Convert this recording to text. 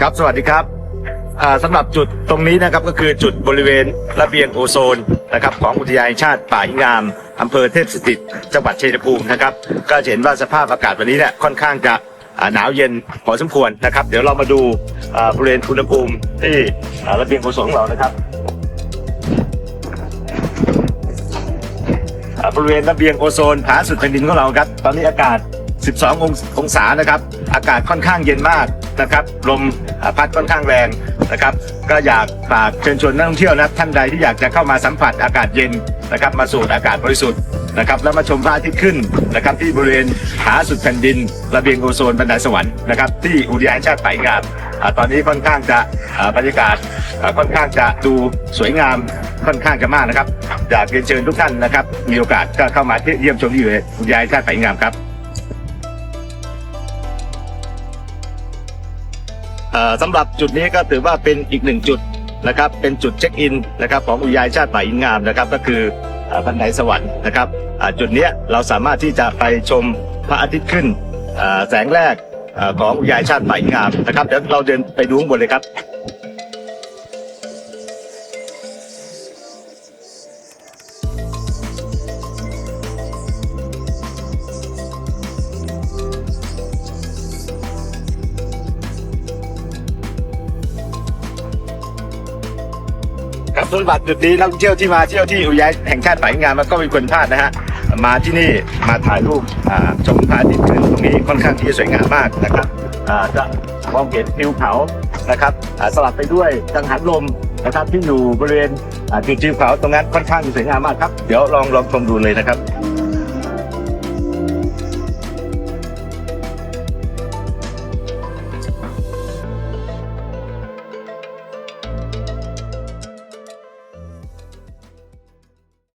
ครับสวัสดีครับสำหรับจุดตรงนี้นะครับก็คือจุดบริเวณระเบียงโอโซนนะครับของอุทยานแห่งชาติป่าหิงามอำเภอเทพสถิตจังหวัดชัยภูมินะครับ ก็จะเห็นว่าสภาพอากาศวันนี้เนี่ยค่อนข้างจะหนาวเย็นพอสมควรนะครับ เดี๋ยวเรามาดูบริเวณอุณหภูมิที่ระเบียงโอโซนของเรานะครับ บริเวณระเบียงโอโซนผาสุดแผ่นดินของเราครับ ตอนนี้อากาศ 12ององศานะครับ อากาศค่อนข้างเย็นมากนะครับ ลมพัดค่อนข้างแรงนะครับ ก็อยากฝากเชิญชวนนักท่องเที่ยวนะครับท่านใดที่อยากจะเข้ามาสัมผัสอากาศเย็นนะครับ มาสูดอากาศบริสุทธิ์นะครับแล้วมาชมพระอาทิตย์ขึ้นนะครับ ที่บริเวณผาสุดแผ่นดิน ระเบียงโอโซนบันไดสวรรค์นะครับที่อุทยานแห่งชาติป่ายงาม อ่าตอนนี้ค่อนข้างจะอ่าบรรยากาศอ่าค่อนข้างจะดูสวยงามค่อนข้างจะมากนะครับอยากเรียนเชิญทุกท่านนะครับ มีโอกาสก็เข้ามาเยี่ยมชมที่อุทยานชาติป่งามครับสำหรับจุดนี้ก็ถือว่าเป็นอีกหนึ่งจุดนะครับเป็นจุดเช็คอินนะครับของอุทยานชาติป่าหินงามนะครับก็คือบันไดสวรรค์นะครับจุดนี้เราสามารถที่จะไปชมพระอาทิตย์ขึ้นแสงแรก ของอุทยานชาติป่าหินงามนะครับเดี๋ยวเราเดินไปดูข้างบนเลยครับครับสำหรับจุดนี้นักท่องเที่ยวที่มาเที่ยวที่อุทยานแห่งชาติป่าหินงามแล้วก็มีคนพลาดนะฮะ มาที่นี่มาถ่ายรูปชมพระอาทิตย์ขึ้นตรงนี้ค่อนข้างที่จะสวยงามมากนะครับจะมองเห็นทิวเขานะครับสลับไปด้วยกังหันลมนะครับที่อยู่บริเวณจุดทิวเขาตรงนั้นค่อนข้างสวยงามมากครับ เดี๋ยวลองลองชมดูเลยนะครับ